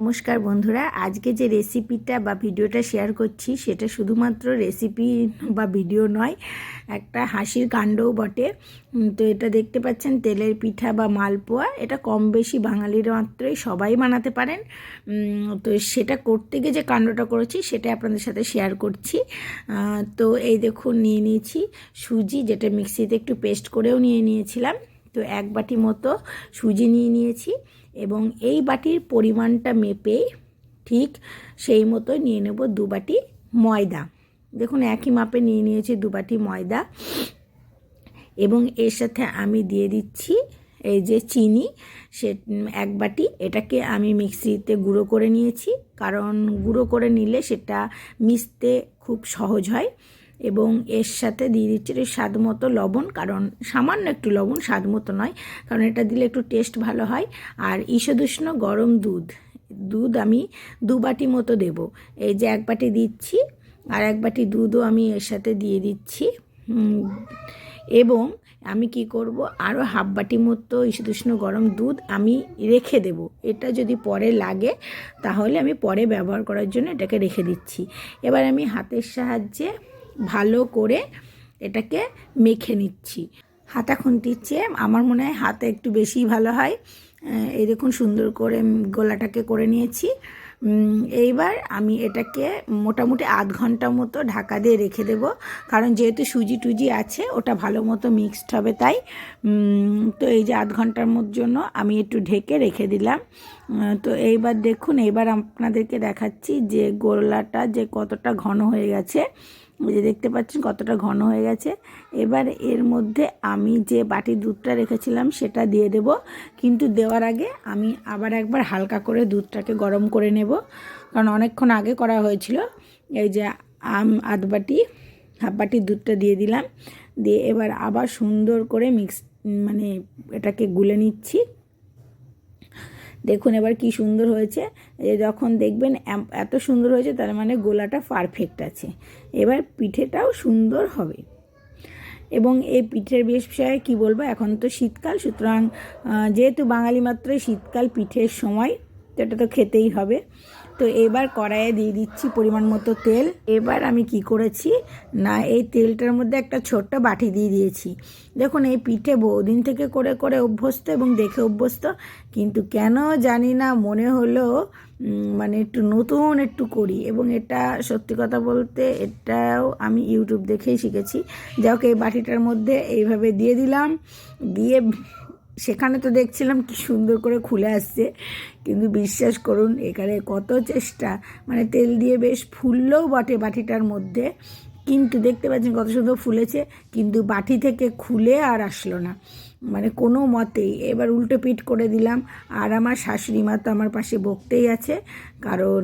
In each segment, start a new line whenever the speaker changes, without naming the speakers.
নমস্কার বন্ধুরা, আজকে যে রেসিপিটা বা ভিডিওটা শেয়ার করছি, সেটা শুধুমাত্র রেসিপি বা ভিডিও নয়, একটা হাসির কাণ্ডও বটে। তো এটা দেখতে পাচ্ছেন, তেলের পিঠা বা মালপোয়া, এটা কম বেশি বাঙালির মাত্রই সবাই বানাতে পারেন। তো সেটা করতে গিয়ে যে কাণ্ডটা করেছি, সেটা আপনাদের সাথে শেয়ার করছি। তো এই দেখুন, নিয়ে নিয়েছি সুজি, যেটা মিক্সিতে একটু পেস্ট করেও নিয়ে নিয়েছিলাম। তো এক বাটি মতো সুজি নিয়ে নিয়েছি। এবং এই বাটির পরিমাণটা মেপে ঠিক সেই মতো নিয়ে নেব দু বাটি ময়দা। দেখুন, একই মাপে নিয়ে নিয়েছি দু বাটি ময়দা। এবং এর সাথে আমি দিয়ে দিচ্ছি এই যে চিনি। সে এক বাটি, এটাকে আমি মিক্সিতে গুঁড়ো করে নিয়েছি। কারণ গুঁড়ো করে নিলে সেটা মিশতে খুব সহজ হয়। এবং এর সাথে দিয়ে দিচ্ছি স্বাদ মতো লবণ, কারণ সামান্য একটু লবণ স্বাদ মতো নয়, কারণ এটা দিলে একটু টেস্ট ভালো হয়। আর ঈষদুষ্ণ গরম দুধ দুধ আমি দু বাটি মতো দেব। এই যে এক বাটি দিচ্ছি, আর এক বাটি দুধও আমি এর সাথে দিয়ে দিচ্ছি। এবং আমি কি করব আরও হাফ বাটি মতো ঈশদুষ্ণ গরম দুধ আমি রেখে দেব। এটা যদি পরে লাগে, তাহলে আমি পরে ব্যবহার করার জন্য এটাকে রেখে দিচ্ছি। এবার আমি হাতের সাহায্যে ভালো করে এটাকে মেখে নিচ্ছি। হাতা খুন্তির চেয়ে আমার মনে হয় হাতে একটু বেশি ভালো হয়। এই দেখুন সুন্দর করে গোলাটাকে করে নিয়েছি। এইবার আমি এটাকে মোটামুটি আধ ঘণ্টা মতো ঢাকা দিয়ে রেখে দেব। কারণ যেহেতু সুজি টুজি আছে, ওটা ভালো মতো মিক্সড হবে তাই। তো এই যে আধ ঘণ্টার মধ্যে জন্য আমি একটু ঢেকে রেখে দিলাম। তো এইবার দেখুন, এইবার আপনাদেরকে দেখাচ্ছি যে গোলাটা যে কতটা ঘন হয়ে গেছে। যে দেখতে পাচ্ছেন কতটা ঘন হয়ে গেছে। এবার এর মধ্যে আমি যে বাটি দুধটা রেখেছিলাম সেটা দিয়ে দেব। কিন্তু দেওয়ার আগে আমি আবার একবার হালকা করে দুধটাকে গরম করে নেব। কারণ অনেকক্ষণ আগে করা হয়েছিল। এই যে আম, আধ বাটি, হাফ বাটি দুধটা দিয়ে দিলাম। দিয়ে এবার আবার সুন্দর করে মিক্স মানে এটাকে গুলে নিচ্ছি। দেখুন এবার কি সুন্দর হয়েছে। যখন দেখবেন এত সুন্দর হয়েছে, তার মানে গোলাটা পারফেক্ট আছে। এবার পিঠেটাও সুন্দর হবে। এবং এই পিঠের বিষয়ে কি বলব, এখন তো শীতকাল, সুতরাং যেহেতু বাঙালি মাত্রই শীতকাল পিঠের সময়, তো এটা তো খেতেই হবে। তো এবার কড়াইয়ে দিয়ে দিচ্ছি পরিমাণ মতো তেল। এবার আমি কি করেছি? না, এই তেলটার মধ্যে একটা ছোট্ট বাটি দিয়ে দিয়েছি। দেখুন, এই পিঠে বহুদিন থেকে করে করে অভ্যস্ত এবং দেখে অভ্যস্ত, কিন্তু কেন জানি না মনে হলো মানে একটু নতুন একটু করি। এবং এটা সত্যি কথা বলতে এটাও আমি ইউটিউব দেখেই শিখেছি। যাই এই বাটিটার মধ্যে এইভাবে দিয়ে দিলাম। দিয়ে সেখানে তো দেখছিলাম কি সুন্দর করে খুলে আসছে। কিন্তু বিশ্বাস করুন, এখানে কত চেষ্টা। মানে তেল দিয়ে বেশ ফুললেও বটে বাটিটার মধ্যে। কিন্তু দেখতে পাচ্ছেন কত সুন্দর ফুলেছে, কিন্তু বাটি থেকে খুলে আর আসলো না। মানে কোনো মতেই। এবার উল্টো পিট করে দিলাম। আর আমার শাশুড়ি মা তো আমার পাশে বকতেই আছে, কারণ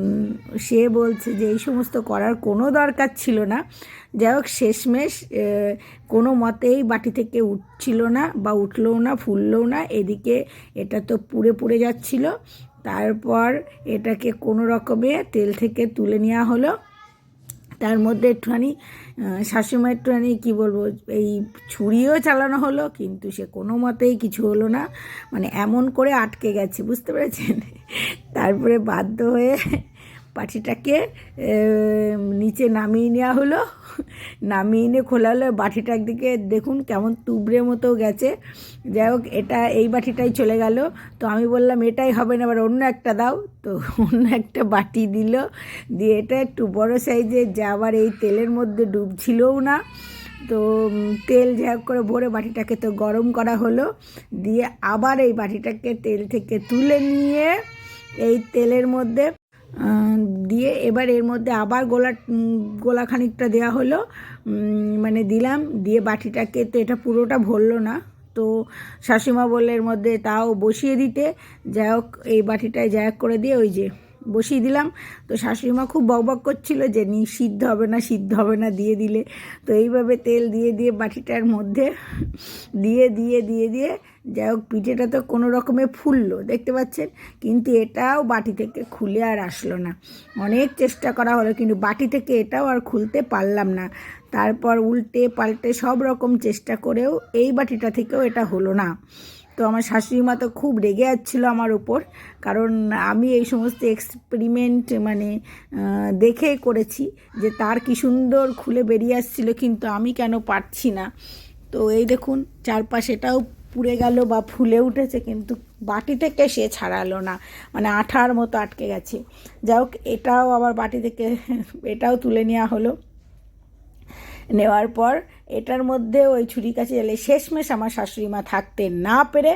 সে বলছে যে এই সমস্ত করার কোনো দরকার ছিল না। যাই হোক, শেষমেশ কোনো মতেই বাটি থেকে উঠছিল না বা উঠলও না, ফুললেও না। এদিকে এটা তো পুড়ে পুড়ে যাচ্ছিল। তারপর এটাকে কোনো রকমে তেল থেকে তুলে নেওয়া হলো। তার মধ্যে একটুখানি শাশুমা একটুখানি কী বলব, এই ছুরিও চালানো হলো, কিন্তু সে কোনো মতেই কিছু হলো না। মানে এমন করে আটকে গেছে, বুঝতে পেরেছেন? তারপরে বাধ্য হয়ে পাটিটাকে আহ, নিচে নামিয়ে নেওয়া হলো। নামিয়ে এনে খোলা হলো। বাটিটা একদিকে দেখুন কেমন তুবড়ে মতো গেছে। যাই হোক এটা এই বাটিটাই চলে গেল। তো আমি বললাম এটাই হবে না। এবার অন্য একটা দাও। তো অন্য একটা বাটি দিল। দিয়ে এটা একটু বড় সাইজের যা আবার এই তেলের মধ্যে ডুবছিলও না। তো তেল হোক করে ভরে বাটিটাকে তো গরম করা হলো। দিয়ে আবার এই বাটিটাকে তেল থেকে তুলে নিয়ে এই তেলের মধ্যে দিয়ে এবার এর মধ্যে আবার গোলা গোলা খানিকটা দেওয়া হলো। মানে দিলাম, দিয়ে বাটিটাকে তো এটা পুরোটা ভরলো না। তো শাশুমা বললে এর মধ্যে তাও বসিয়ে দিতে। যাই হোক, এই বাটিটায় যাই করে দিয়ে ওই যে বসিয়ে দিলাম। তো শাশুড়িমা খুব বকবক করছিল যে, নি, সিদ্ধ হবে না, সিদ্ধ হবে না, দিয়ে দিলে। তো এইভাবে তেল দিয়ে দিয়ে বাটিটার মধ্যে দিয়ে দিয়ে দিয়ে দিয়ে যাই হোক, পিঠেটা তো কোনো রকমে ফুললো, দেখতে পাচ্ছেন? কিন্তু এটাও বাটি থেকে খুলে আর আসলো না। অনেক চেষ্টা করা হলো, কিন্তু বাটি থেকে এটাও আর খুলতে পারলাম না। তারপর উল্টে পাল্টে সব রকম চেষ্টা করেও এই বাটিটা থেকেও এটা হলো না। তো আমার শাশুড়ি মা তো খুব রেগে যাচ্ছিল আমার উপর। কারণ আমি এই সমস্ত এক্সপেরিমেন্ট মানে দেখে করেছি যে তার কি সুন্দর খুলে বেরিয়ে আসছিল, কিন্তু আমি কেন পারছি না। তো এই দেখুন চারপাশ এটাও পুড়ে গেল বা ফুলে উঠেছে, কিন্তু বাটি থেকে সে ছাড়ালো না। মানে আঠার মতো আটকে গেছে। যাই হোক, এটাও আবার বাটি থেকে, এটাও তুলে নেওয়া হলো। নেওয়ার পর এটার মধ্যে ওই ছুরি কাছে এলে শেষমেশ আমার শাশুড়ি মা থাকতে না পেরে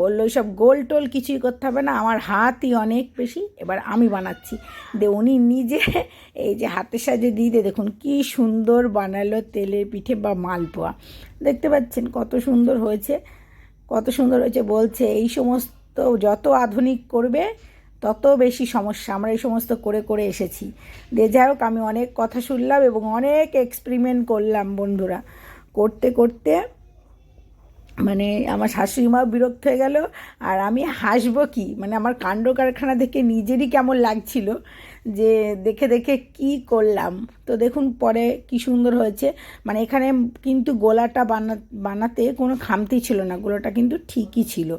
বলল সব গোল টোল কিছুই করতে হবে না, আমার হাতই অনেক বেশি, এবার আমি বানাচ্ছি। দে, উনি নিজে এই যে হাতের দিয়ে দিয়ে দেখুন কি সুন্দর বানালো তেলের পিঠে বা মালপোয়া। দেখতে পাচ্ছেন কত সুন্দর হয়েছে, কত সুন্দর হয়েছে, বলছে এই সমস্ত যত আধুনিক করবে তত বেশি সমস্যা। আমরা এই সমস্ত করে করে এসেছি। যে যাই হোক, আমি অনেক কথা শুনলাম এবং অনেক এক্সপেরিমেন্ট করলাম বন্ধুরা। করতে করতে মানে আমার শাশুড়ি মা বিরক্ত হয়ে গেল। আর আমি হাসবো কি? মানে আমার কাণ্ড কারখানা থেকে নিজেরই কেমন লাগছিল। যে দেখে দেখে কি করলাম। তো দেখুন পরে কি সুন্দর হয়েছে। মানে এখানে কিন্তু গোলাটা বানা, বানাতে কোনো খামতি ছিল না। গোলাটা কিন্তু ঠিকই ছিল।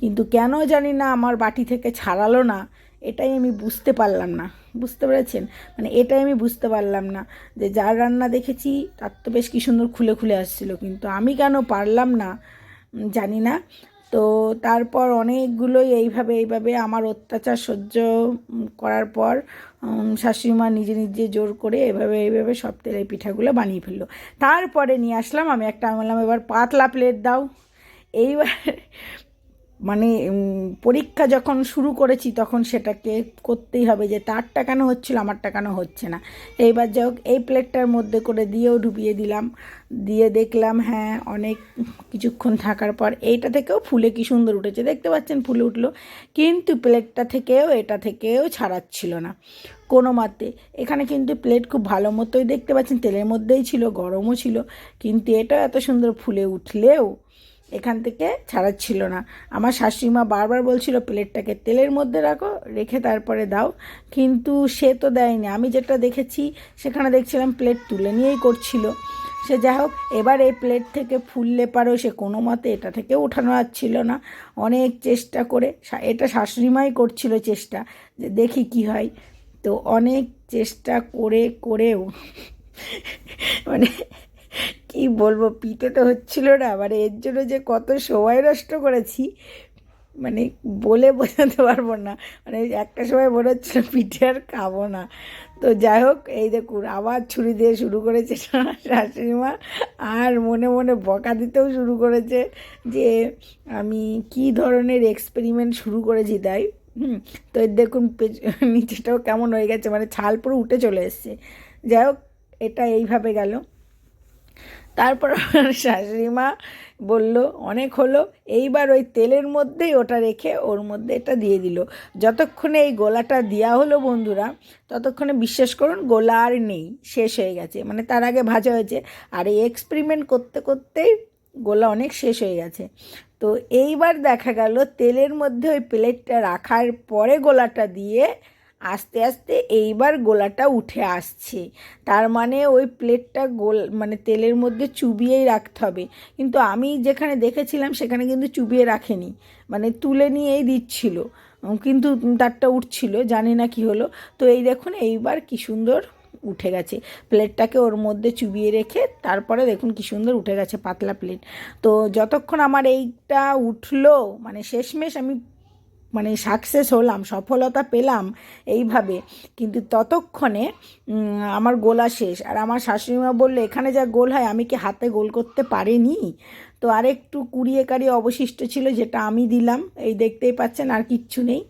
কিন্তু কেন জানি না আমার বাটি থেকে ছাড়ালো না। এটাই আমি বুঝতে পারলাম না। বুঝতে পেরেছেন? মানে এটাই আমি বুঝতে পারলাম না যে যার রান্না দেখেছি, তার তো বেশ কি সুন্দর খুলে খুলে আসছিল। কিন্তু আমি কেন পারলাম না? জানি না। তো তারপর অনেকগুলোই এইভাবে এইভাবে আমার অত্যাচার সহ্য করার পর শাশুড়িমা নিজে নিজে জোর করে এভাবে, এইভাবে সব তেলের পিঠাগুলো বানিয়ে ফেলল। তারপরে নিয়ে আসলাম, আমি একটা আমি বললাম এবার পাতলা প্লেট দাও। এইবার মানে পরীক্ষা যখন শুরু করেছি তখন সেটাকে করতেই হবে যে তারটা কেন হচ্ছিল, আমারটা কেন হচ্ছে না। এইবার যাই হোক, এই প্লেটটার মধ্যে করে দিয়েও ডুবিয়ে দিলাম। দিয়ে দেখলাম হ্যাঁ অনেক কিছুক্ষণ থাকার পর এইটা থেকেও ফুলে কি সুন্দর উঠেছে। দেখতে পাচ্ছেন, ফুলে উঠল। কিন্তু প্লেটটা থেকেও, এটা থেকেও ছাড়াচ্ছিল না। কোনো মতে, এখানে কিন্তু প্লেট খুব ভালো মতোই দেখতে পাচ্ছেন। তেলের মধ্যেই ছিল, গরমও ছিল। কিন্তু এটা এত সুন্দর ফুলে উঠলেও এখান থেকে ছাড়াচ্ছিল না। আমার শাশুড়িমা বারবার বলছিল, প্লেটটাকে তেলের মধ্যে রাখো, রেখে তারপরে দাও। কিন্তু সে তো দেয়নি। আমি যেটা দেখেছি, সেখানে দেখছিলাম প্লেট তুলে নিয়েই করছিল। সে যাই হোক, এবার এই প্লেট থেকে ফুললে পারো সে কোনো মতে এটা থেকে ওঠানো যাচ্ছিল না। অনেক চেষ্টা করে এটা শাশুড়িমাই করছিল চেষ্টা, যে দেখি কি হয়। তো অনেক চেষ্টা করে, করেও মানে কি বলব পিঠে তো হচ্ছিল না। মানে এর জন্য যে কত সময় নষ্ট করেছি মানে বলে বোঝাতে পারব না। মানে একটা সময় মনে হচ্ছিল পিঠে আর খাব না। তো যাই হোক, এই দেখুন, আবার ছুরি দিয়ে শুরু করেছে শাশুড়ি মা আর মনে মনে বকা দিতেও শুরু করেছে যে, আমি কি ধরনের এক্সপেরিমেন্ট শুরু করেছি তাই। হুম, তো দেখুন নিচেটাও কেমন হয়ে গেছে। মানে ছাল পুরো উঠে চলে এসছে। যাই হোক, এটা এইভাবে গেল। তারপর আমার শাশুড়ি মা বলল, অনেক হলো। এইবার ওই তেলের মধ্যেই ওটা রেখে ওর মধ্যে এটা দিয়ে দিল। যতক্ষণে এই গোলাটা দেওয়া হলো বন্ধুরা, ততক্ষণে বিশ্বাস করুন গোলা আর নেই, শেষ হয়ে গেছে। মানে তার আগে ভাজা হয়েছে। আর এই এক্সপেরিমেন্ট করতে করতেই গোলা অনেক শেষ হয়ে গেছে। তো এইবার দেখা গেল তেলের মধ্যে ওই প্লেটটা রাখার পরে গোলাটা দিয়ে আস্তে আস্তে এইবার গোলাটা উঠে আসছে। তার মানে ওই প্লেটটা গোল মানে তেলের মধ্যে চুবিয়েই রাখতে হবে। কিন্তু আমি যেখানে দেখেছিলাম সেখানে কিন্তু চুবিয়ে রাখেনি। মানে তুলে নিয়েই দিচ্ছিল। কিন্তু তারটা উঠছিল, জানি না কি হলো। তো এই দেখুন, এইবার কি সুন্দর উঠে গেছে। প্লেটটাকে ওর মধ্যে চুবিয়ে রেখে তারপরে দেখুন কি সুন্দর উঠে গেছে পাতলা প্লেট। তো যতক্ষণ আমার এইটা উঠল মানে শেষমেশ আমি মানে সাকসেস হলাম, সফলতা পেলাম এইভাবে। কিন্তু ততক্ষণে আমার গোলা শেষ। আর আমার শাশুড়িমা বলল, এখানে যা গোল হয়, আমি কি হাতে গোল করতে পারিনি? তো আরেকটু কুড়িয়ে কাড়িয়ে অবশিষ্ট ছিল, যেটা আমি দিলাম। এই দেখতেই পাচ্ছেন, আর কিচ্ছু নেই।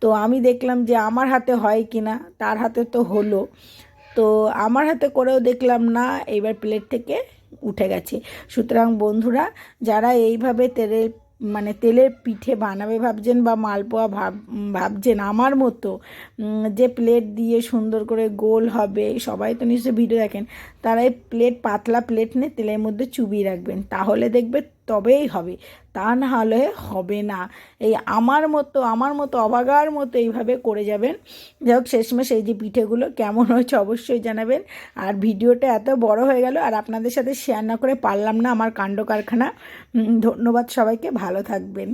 তো আমি দেখলাম যে, আমার হাতে হয় কি না, তার হাতে তো হলো। তো আমার হাতে করেও দেখলাম না, এইবার প্লেট থেকে উঠে গেছে। সুতরাং বন্ধুরা, যারা এইভাবে তেলের মানে তেলের পিঠে বানাবে ভাবছেন বা মালপোয়া ভাব ভাবছেন আমার মতো যে প্লেট দিয়ে সুন্দর করে গোল হবে, সবাই তো নিশ্চয়ই ভিডিও দেখেন। তারা এই প্লেট পাতলা প্লেট নিয়ে তেলের মধ্যে চুবিয়ে রাখবেন। তাহলে দেখবে তবেই হবে। তা না হলে হবে না। এই আমার মতো আমার মতো, অবাগার মতো এইভাবে করে যাবেন। যাই হোক, শেষমেশ এই যে পিঠেগুলো কেমন হয়েছে অবশ্যই জানাবেন। আর ভিডিওটা এত বড় হয়ে গেল, আর আপনাদের সাথে শেয়ার না করে পারলাম না আমার কাণ্ড কারখানা। ধন্যবাদ সবাইকে, ভালো থাকবেন।